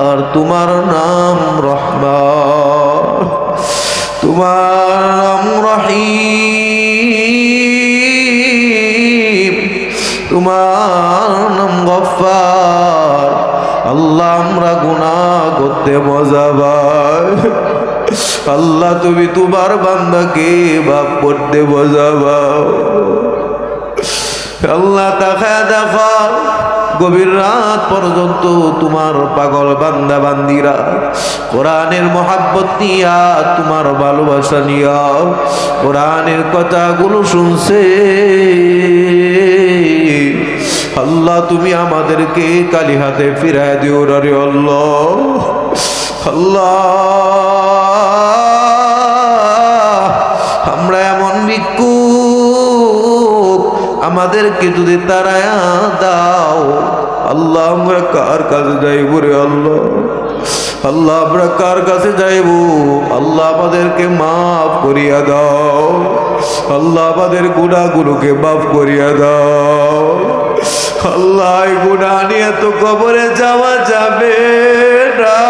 আর তোমার নাম রহমান। তোমার নাম রহিম। তোমার নাম গফার আল্লাহ আমরা গুণা করতে মজা আল্লাহ তুমি তোমার বান্দাকে বাপ করতে পাও। আল্লাহ তাকা দেখা। গভীর রাত পর্যন্ত তোমার পাগল বান্দা বান্দিরা কোরআনের মহাব্বত নিয়া, তোমার ভালোবাসা নিয়া কোরআনের কথাগুলো শুনছে। আল্লাহ, তুমি আমাদেরকে কালি হাতে ফিরায় দিও রে আল্লাহ। আল্লাহ। আমাদেরকে যদি তারায়া দাও, আল্লাহ আমরা কার কাছে যাইব রে আল্লাহ? আল্লাহ আমরা কার কাছে যাইব? আল্লাহ আমাদেরকে মাফ করিয়া দাও। আল্লাহ আমাদের গুণাগুলোকে মাফ করিয়া দাও। আল্লাহ গুণা নিয়ে তো কবরে যাওয়া যাবে না।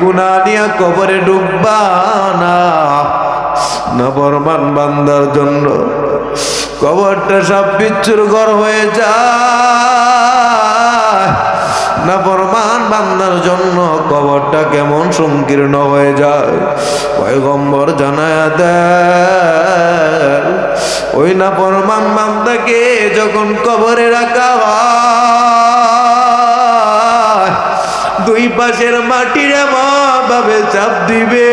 গুণা নিয়ে কবরে ডুববা না। নবরমান বান্দার জন্য কবরটা সব বিচ্ছুর ঘর হয়ে যায়। না ফরমান বান্দার জন্য কবরটা কেমন সংকীর্ণ হয়ে যায়। পয়গম্বর জানায় দেয় ওই না ফরমান বান্দাকে যখন কবরে রাখা হয় দুই পাশের মাটির ভাবে চাপ দিবে।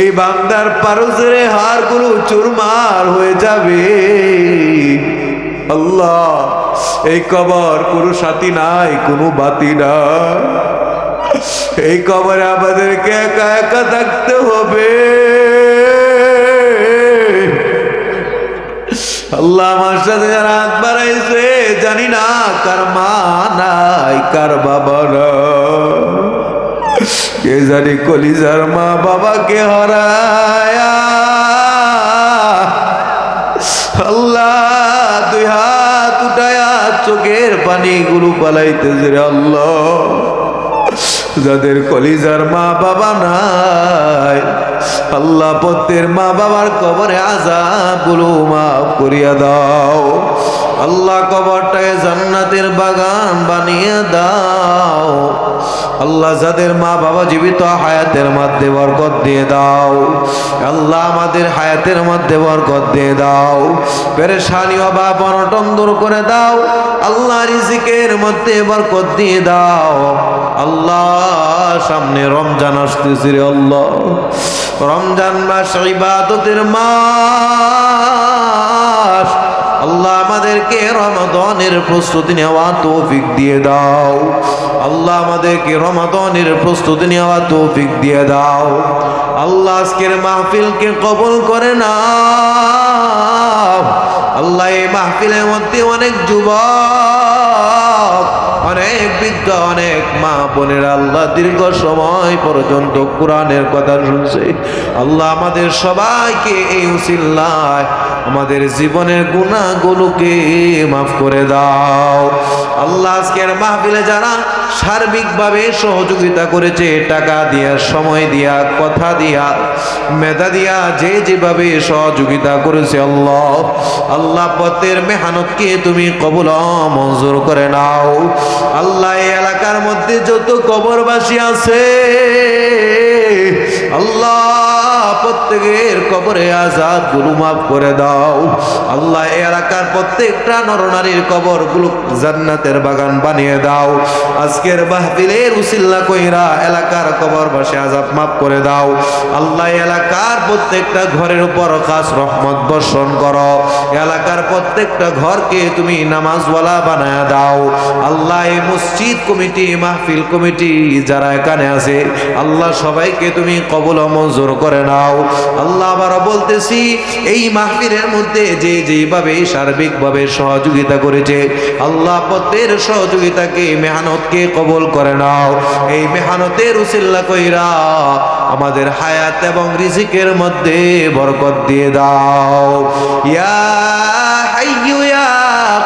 এই বান্দার পারসের হাড়গুলো চুরমার হয়ে যাবে। আল্লাহ, এই কবর কোনো সাথী নাই, কোনো বাতি নাই। এই কবরে আমাদেরকে একা একা থাকতে হবে। আল্লাহ আমার সাথে যারা জানি না কার মা নাই, কার বাবা কে জানি কলিজার মা বাবাকে হারায়া। আল্লাহ, দুই হাত উঠায়া চোখের পানি গুলো পালাইতেছে রে আল্লাহ। যাদের কলিজার মা বাবা নাই, আল্লাহ পত্তের মা বাবার কবরে আজাবগুলো মাফ করিয়া দাও। আল্লাহ কবরটাকে জান্নাতের বাগান বানিয়ে দাও। আল্লাহ যাদের মা বাবা জীবিত হায়াতের মধ্যে বরকত দিয়ে দাও। আল্লাহ আমাদের হায়াতের মধ্যে বরকত দিয়ে দাও। পেরেশানি, অভাব, অনটন দূর করে দাও। আল্লাহ রিজিকের মধ্যে বরকত দিয়ে দাও। আল্লাহ, সামনে রমজান আসতেছে রে আল্লাহ। রমজান মাস ইবাদতের মাস। আল্লাহ আমাদেরকে রমাদনের প্রস্তুতি নেওয়া তৌফিক দিয়ে দাও। আল্লাহ আমাদেরকে রমাদনের প্রস্তুতি নেওয়া তৌফিক দিয়ে দাও। আল্লাহ আজকের মাহফিলকে কবল করে না আল্লাহ এই মাহফিলের মধ্যে অনেক যুবক, অনেক বৃদ্ধ, অনেক মা বোনের আল্লাহ দীর্ঘ সময় পর্যন্ত কোরআনের কথা শুনছে। আল্লাহ আমাদের সবাইকে এই উসিল্লায় আমাদের জীবনের গুণাগুলোকে মাফ করে দাও। আল্লাহ আজকের মাহফিলে যারা সার্বিকভাবে সহযোগিতা করেছে, টাকা দিয়া, সময় দিয়া, কথা দিয়া, মেধা দিয়া, যে যেভাবে সহযোগিতা করেছে আল্লাহ আল্লাহ পথের মেহানতকে তুমি কবুল মঞ্জুর করে নাও। আল্লাহ এই এলাকার মধ্যে যত কবরবাসী আছে, আল্লাহ প্রত্যেকের কবরে আজাদগুলো মাফ করে দাও। আল্লাহ এলাকার প্রত্যেকটা নরনারীর কবরগুলো জান্নাতের বাগান বানিয়ে দাও। আজকের মাহফিলের উসিল্লা কইরা এলাকার কবর বাসে আজাব মাফ করে দাও। আল্লাহ এলাকার প্রত্যেকটা ঘরের উপর খাস রহমত বর্ষণ করো। এলাকার প্রত্যেকটা ঘরকে তুমি নামাজওয়ালা বানায় দাও। আল্লাহ মসজিদ কমিটি, মাহফিল কমিটি যারা এখানে আছে, আল্লাহ সবাইকে তুমি কবল মঞ্জুর করে নাও। আল্লাহ আবারও বলতেছি এই মাহফিলের মধ্যে যে যেভাবে সার্বিকভাবে সহযোগিতা করেছে আল্লাহ পথের সহযোগিতাকে মেহনতকে কবল করে নাও এই মেহনতের উসিল্লা কইরা আমাদের হায়াত এবং রিজিকের মধ্যে বরকত দিয়ে দাও ইয়া হাইয়ু ইয়া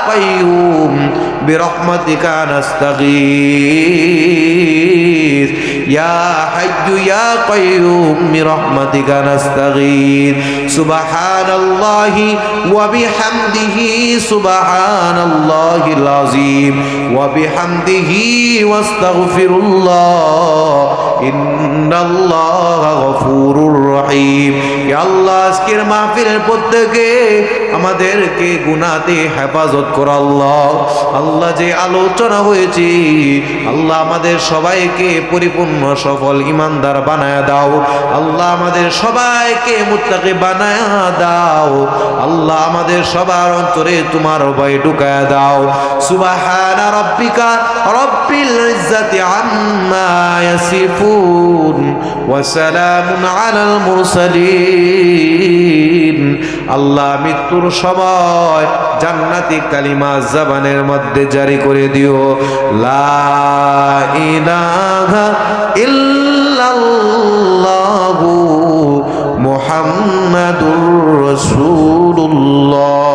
কাইয়ুম برحمتك نستغيث ইয়া হাইয়্যু ইয়া কাইয়্যুম বিরহমাতিকা নাস্তাগীর সুবহানাল্লাহি ওয়া বিহামদিহি সুবহানাল্লাহিল আযীম। ওয়া বিহামদিহি ওয়াস্তাগফিরুল্লাহ। ইন্না আজকের মাহফিলের প্রত্যেকে আমাদেরকে গুনাতে হেফাজত কর আল্লাহ। আল্লাহ, যে আলোচনা হয়েছে, আল্লাহ আমাদের সবাইকে পরিপূর্ণ সফল ইমানদার বানায় দাও। আল্লাহ আমাদের সবাইকে মুত্তাকে বানায় দাও। আল্লাহ আমাদের সবার অন্তরে তোমার ভয় ঢুকায় দাও। সুবাহানা রব্বিকা রব্বিল ইজ্জাতি আম্মা يصفون وسلام على المرسلين. আল্লাহ মৃত্যুর সময় জান্নাতি কালিমা জবানের মধ্যে জারি করে দিও। লা ইলাহা ইল্লাল্লাহু মুহাম্মাদুর রাসূলুল্লাহ।